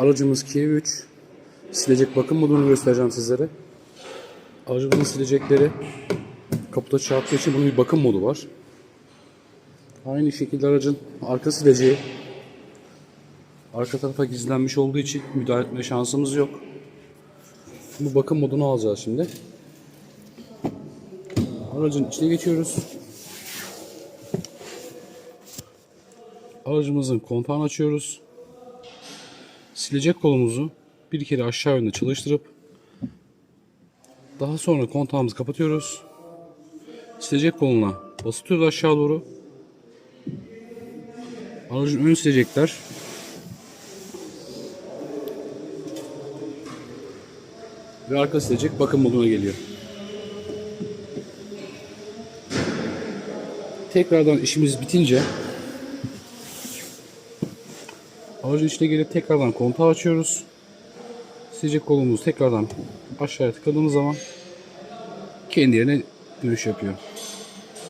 Aracımız Kia 3. Silecek bakım modunu göstereceğim sizlere. Aracımızın silecekleri kaputa çarptığı için bunun bir bakım modu var. Aynı şekilde aracın arka sileceği arka tarafa gizlenmiş olduğu için müdahale etme şansımız yok. Bu bakım modunu alacağız şimdi. Aracın içine geçiyoruz. Aracımızın kontağını açıyoruz. Silecek kolumuzu bir kere aşağı yönde çalıştırıp daha sonra kontağımızı kapatıyoruz. Silecek koluna basıyoruz aşağı doğru. Aracın ön silecekler ve arka silecek bakım moduna geliyor. Tekrardan işimiz bitince aracın içine gelip tekrardan kontağı açıyoruz. Silecek kolumuzu tekrardan aşağıya tıkladığımız zaman kendi yerine dönüş yapıyor.